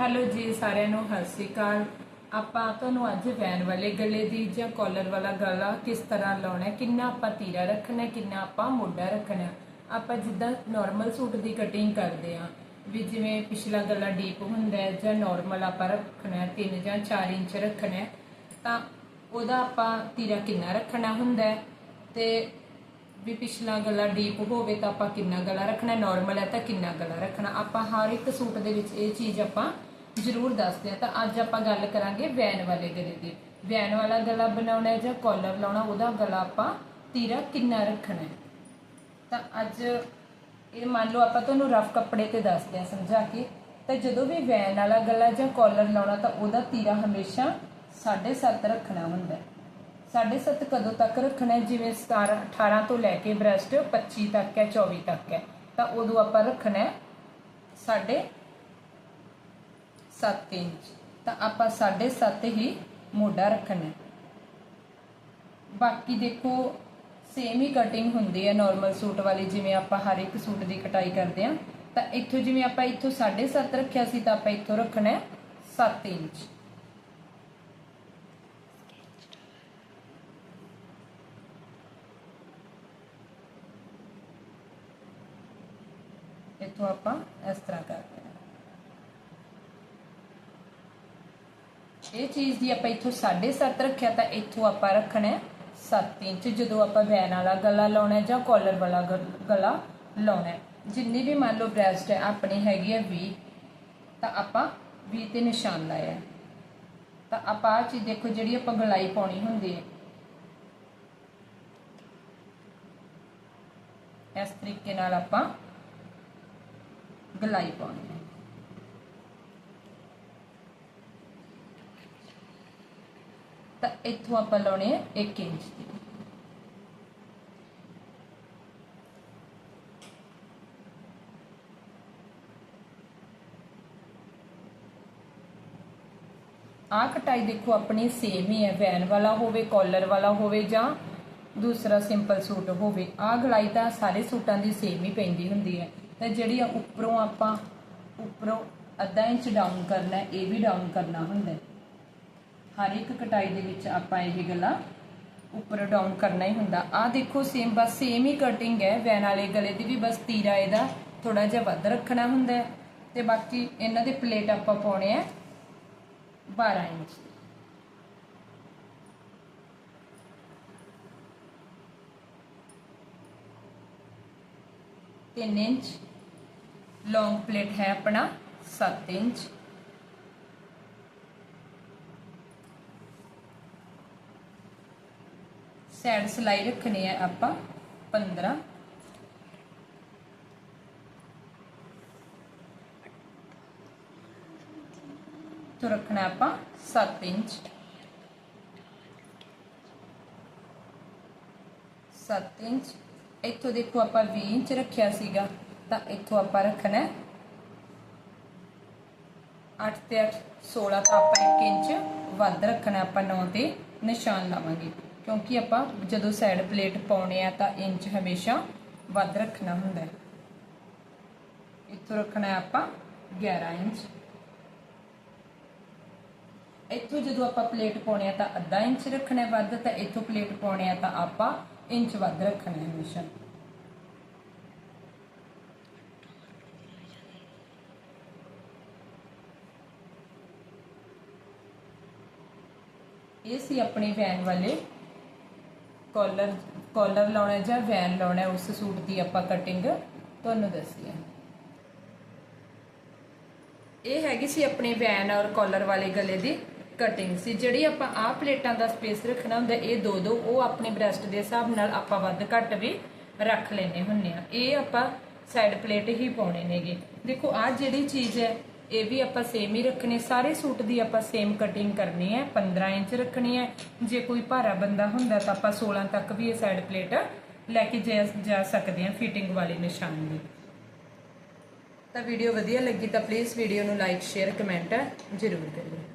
Hello ਜੀ, ਸਾਰਿਆਂ ਨੂੰ ਸਤਿ ਸ਼੍ਰੀ ਅਕਾਲ। ਆਪਾਂ ਤੁਹਾਨੂੰ ਅੱਜ ਵੈਨ ਵਾਲੇ ਗਲੇ ਦੀ ਜਾਂ ਕਾਲਰ ਵਾਲਾ ਗਲਾ ਕਿਸ ਤਰ੍ਹਾਂ ਲਾਉਣਾ ਕਿੰਨਾ ਆਪਾਂ ਤੀਰਾ ਰੱਖਣਾ ਕਿੰਨਾ ਆਪਾਂ ਮੋਢਾ ਰੱਖਣਾ ਆਪਾਂ ਜਿੱਦਾਂ ਨਾਰਮਲ ਸੂਟ ਦੀ ਕਟਿੰਗ ਕਰਦੇ ਆ ਵੀ ਜਿਵੇਂ ਪਿਛਲਾ ਗਲਾ ਡੀਪ ਹੁੰਦਾ ਹੈ ਜਾਂ ਨਾਰਮਲ ਆਪਾਂ ਰੱਖਣਾ 3 ਜਾਂ 4 ਇੰਚ ਰੱਖਣਾ ਤਾਂ ਉਹਦਾ ਆਪਾਂ ਤੀਰਾ ਕਿੰਨਾ ਰੱਖਣਾ ਹੁੰਦਾ ਤੇ ਵੀ ਪਿਛਲਾ ਗਲਾ ਡੀਪ ਹੋਵੇ ਤਾਂ ਆਪਾਂ ਕਿੰਨਾ ਗਲਾ ਰੱਖਣਾ ਨਾਰਮਲ ਹੈ ਤਾਂ ਕਿੰਨਾ ਗਲਾ ਰੱਖਣਾ ਆਪਾਂ ਹਰ ਇੱਕ ਸੂਟ ਦੇ ਵਿੱਚ ਇਹ ਚੀਜ਼ ਆਪਾਂ ਜ਼ਰੂਰ ਦੱਸਦੇ ਆ। ਤਾਂ ਅੱਜ ਆਪਾਂ ਗੱਲ ਕਰਾਂਗੇ ਵੈਨ ਵਾਲੇ ਗਲੇ ਦੀ। ਵੈਨ ਵਾਲਾ ਗਲਾ ਬਣਾਉਣਾ ਹੈ ਜਾਂ ਕਾਲਰ ਲਾਉਣਾ, ਉਹਦਾ ਗਲਾ ਆਪਾਂ ਤੀਰਾ ਕਿੰਨਾ ਰੱਖਣਾ ਹੈ? ਤਾਂ ਅੱਜ ਇਹ ਮੰਨ ਲਓ ਆਪਾਂ ਤੁਹਾਨੂੰ ਰਫ ਕੱਪੜੇ ਤੇ ਦੱਸਦੇ ਆ, ਸਮਝਾ ਕੇ। ਤਾਂ ਜਦੋਂ ਵੀ ਵੈਨ ਵਾਲਾ ਗਲਾ ਜਾਂ ਕਾਲਰ ਲਾਉਣਾ, ਤਾਂ ਉਹਦਾ ਤੀਰਾ ਹਮੇਸ਼ਾ 7.5 ਰੱਖਣਾ ਹੁੰਦਾ ਹੈ। 7.5 ਕਦੋਂ ਤੱਕ ਰੱਖਣਾ ਹੈ? ਜਿਵੇਂ 17 18 ਤੋਂ ਲੈ ਕੇ ਬ੍ਰੈਸਟ 25 ਤੱਕ ਹੈ 24 ਤੱਕ ਹੈ। ਤਾਂ ਉਦੋਂ ਆਪਾਂ ਰੱਖਣਾ ਹੈ ਸਾਢੇ 7 ਇੰਚ। ਤਾਂ ਆਪਾਂ 7.5 ਹੀ ਮੋਢਾ ਰੱਖਣਾ ਬਾਕੀ ਦੇਖੋ ਸੇਮ ਹੀ ਕਟਿੰਗ ਹੁੰਦੀ ਹੈ ਨਾਰਮਲ ਸੂਟ ਵਾਲੀ, ਜਿਵੇਂ ਆਪਾਂ ਹਰ ਇੱਕ ਸੂਟ ਦੀ ਕਟਾਈ ਕਰਦੇ ਆ ਤਾਂ ਇੱਥੋਂ ਜਿਵੇਂ ਆਪਾਂ ਇੱਥੋਂ 7.5 ਰੱਖਿਆ ਸੀ, ਤਾਂ ਆਪਾਂ ਇੱਥੋਂ ਰੱਖਣਾ ਹੈ 7 ਇੰਚ। ਇੱਥੋਂ ਆਪਾਂ ਇਸ ਤਰ੍ਹਾਂ ਕਰਦੇ ਹਾਂ ਇਹ ਚੀਜ਼ ਦੀ ਆਪਾਂ ਇੱਥੋਂ 7.5 ਰੱਖਿਆ ਤਾਂ ਇੱਥੋਂ ਆਪਾਂ ਰੱਖਣਾ ਹੈ 7 ਇੰਚ, ਜਦੋਂ ਆਪਾਂ ਵੈਨ ਵਾਲਾ ਗਲਾ ਲਾਉਣਾ ਜਾਂ ਕਾਲਰ ਵਾਲਾ ਗਲਾ ਲਾਉਣਾ ਹੈ। ਜਿੰਨੀ ਵੀ ਮੰਨ ਲਓ ਬ੍ਰੈਸਟ ਹੈ, ਆਪਣੀ ਹੈਗੀ ਹੈ 20 ਤਾਂ ਆਪਾਂ 20 ਤੇ ਨਿਸ਼ਾਨ ਲਾਇਆ ਹੈ। ਤਾਂ ਆਪਾਂ ਆਹ ਚੀਜ਼ ਦੇਖੋ ਜਿਹੜੀ ਆਪਾਂ ਗਲਾਈ ਪਾਉਣੀ ਹੁੰਦੀ ਹੈ। ਇਸ ਤਰੀਕੇ ਨਾਲ ਆਪਾਂ ਗਲਾਈ ਪਾਉਣੀ ਹੈ। ਤਾਂ ਇੱਥੋਂ ਆਪਾਂ ਲਾਉਣੇ ਆ 1 ਇੰਚ ਦੀ। ਆਹ ਕਟਾਈ ਦੇਖੋ ਆਪਣੀ ਸੇਮ ਹੀ ਹੈ ਵੈਨ ਵਾਲਾ ਹੋਵੇ ਕਾਲਰ ਵਾਲਾ ਹੋਵੇ ਜਾਂ ਦੂਸਰਾ ਸਿੰਪਲ ਸੂਟ ਹੋਵੇ। ਆਹ ਗਲਾਈ ਤਾਂ ਸਾਰੇ ਸੂਟਾਂ ਦੀ ਸੇਮ ਹੀ ਪੈਂਦੀ ਹੁੰਦੀ ਹੈ। ਤੇ ਜਿਹੜੀ ਆ ਉੱਪਰੋਂ ਆਪਾਂ, ਉੱਪਰੋਂ ਅੱਧਾ ਇੰਚ ਡਾਊਨ ਕਰਨਾ, ਇਹ ਵੀ ਡਾਊਨ ਕਰਨਾ ਹੁੰਦਾ ਹੈ। ਹਰ ਇੱਕ ਕਟਾਈ ਦੇ ਵਿੱਚ ਆਪਾਂ ਇਹ ਗਲਾ ਉੱਪਰ ਡਾਊਨ ਕਰਨਾ ਹੀ ਹੁੰਦਾ। ਆ ਦੇਖੋ ਸੇਮ ਬਸ ਸੇਮ ਹੀ ਕਟਿੰਗ ਹੈ। ਵੈਨ ਵਾਲੇ ਗਲੇ ਦੀ ਵੀ ਬਸ ਤੀਰਾ ਇਹਦਾ ਥੋੜਾ ਜਿਹਾ ਵੱਧ ਰੱਖਣਾ ਹੁੰਦਾ ਤੇ ਬਾਕੀ ਇਹਨਾਂ ਦੇ ਪਲੇਟ ਆਪਾਂ ਪਾਉਣੇ ਆ 12 ਇੰਚ। ਤਿੰਨ ਇੰਚ। ਲੌਂਗ ਪਲੇਟ ਹੈ ਆਪਣਾ 7 ਇੰਚ। ਸਾਈਡ ਸਲਾਈ ਰੱਖਣੀ ਹੈ ਆਪਾਂ 15 ਤੋਂ ਰੱਖਣਾ ਆਪਾਂ 7 ਇੰਚ। 7 ਇੰਚ। ਇੱਥੋਂ ਦੇਖੋ ਆਪਾਂ 20 ਇੰਚ ਰੱਖਿਆ ਸੀਗਾ, ਤਾਂ ਇੱਥੋਂ ਆਪਾਂ ਰੱਖਣਾ 8 ਤੇ 8 16 ਤਾਂ ਆਪਾਂ 1 ਇੰਚ ਵੱਧ ਰੱਖਣਾ ਆਪਾਂ 9 ਤੇ ਨਿਸ਼ਾਨ ਲਾਵਾਂਗੇ। ਕਿਉਂਕਿ ਆਪਾਂ ਜਦੋਂ ਸਾਈਡ ਪਲੇਟ ਪਾਉਣੇ ਆ ਤਾਂ ਇੰਚ ਹਮੇਸ਼ਾ ਵੱਧ ਰੱਖਣਾ ਹੁੰਦਾ ਹੈ। ਇੱਥੋਂ ਰੱਖਣਾ ਹੈ ਆਪਾਂ 11 ਇੰਚ। ਇੱਥੋਂ ਜਦੋਂ ਆਪਾਂ ਪਲੇਟ ਪਾਉਣੇ ਆ ਤਾਂ ਅੱਧਾ ਇੰਚ ਰੱਖਣਾ ਵੱਧ, ਤਾਂ ਇੱਥੋਂ ਪਲੇਟ ਪਾਉਣੇ ਆ ਤਾਂ ਆਪਾਂ ਇੰਚ ਵੱਧ ਰੱਖਣਾ ਹਮੇਸ਼ਾ। ਇਹ ਸੀ ਆਪਣੇ ਵੈਨ ਵਾਲੇ ਕਾਲਰ ਕਾਲਰ ਲਾਉਣਾ ਜਾਂ ਵੈਨ ਲਾਉਣਾ ਉਸ ਸੂਟ ਦੀ ਆਪਾਂ ਕਟਿੰਗ ਤੁਹਾਨੂੰ ਦੱਸੀ ਹੈ ਇਹ ਹੈਗੀ ਸੀ ਆਪਣੀ ਵੈਨ ਔਰ ਕਾਲਰ ਵਾਲੇ ਗਲੇ ਦੀ ਕਟਿੰਗ ਸੀ। ਜਿਹੜੀ ਆਪਾਂ ਆਹ ਪਲੇਟਾਂ ਦਾ ਸਪੇਸ ਰੱਖਣਾ ਹੁੰਦਾ, ਇਹ ਦੋ ਦੋ, ਉਹ ਆਪਣੇ ਬ੍ਰੈਸਟ ਦੇ ਹਿਸਾਬ ਨਾਲ ਆਪਾਂ ਵੱਧ ਘੱਟ ਵੀ ਰੱਖ ਲੈਨੇ ਹੁੰਨੇ ਆ ਇਹ ਆਪਾਂ ਸਾਈਡ ਪਲੇਟ ਹੀ ਪਾਉਣੇ ਨੇਗੇ। ਦੇਖੋ, ਆਹ ਜਿਹੜੀ ਚੀਜ਼ ਹੈ ਇਹ ਵੀ ਆਪਾਂ ਸੇਮ ਹੀ ਰੱਖਣੇ ਸਾਰੇ ਸੂਟ ਦੀ ਆਪਾਂ ਸੇਮ ਕਟਿੰਗ ਕਰਨੀ ਹੈ 15 ਇੰਚ ਰੱਖਣੀ ਹੈ। ਜੇ ਕੋਈ ਭਾਰਾ ਬੰਦਾ ਹੁੰਦਾ ਤਾਂ ਆਪਾਂ 16 ਤੱਕ ਵੀ ਇਹ ਸਾਈਡ ਪਲੇਟ ਲੈ ਕੇ ਜਾ- ਜਾ ਸਕਦੇ ਹਾਂ ਫਿਟਿੰਗ ਵਾਲੇ ਨਿਸ਼ਾਨ ਦੀ। ਤਾਂ ਵੀਡੀਓ ਵਧੀਆ ਲੱਗੀ ਤਾਂ ਪਲੀਜ਼ ਵੀਡੀਓ ਨੂੰ ਲਾਈਕ ਸ਼ੇਅਰ ਕਮੈਂਟ ਜ਼ਰੂਰ ਕਰਿਓ।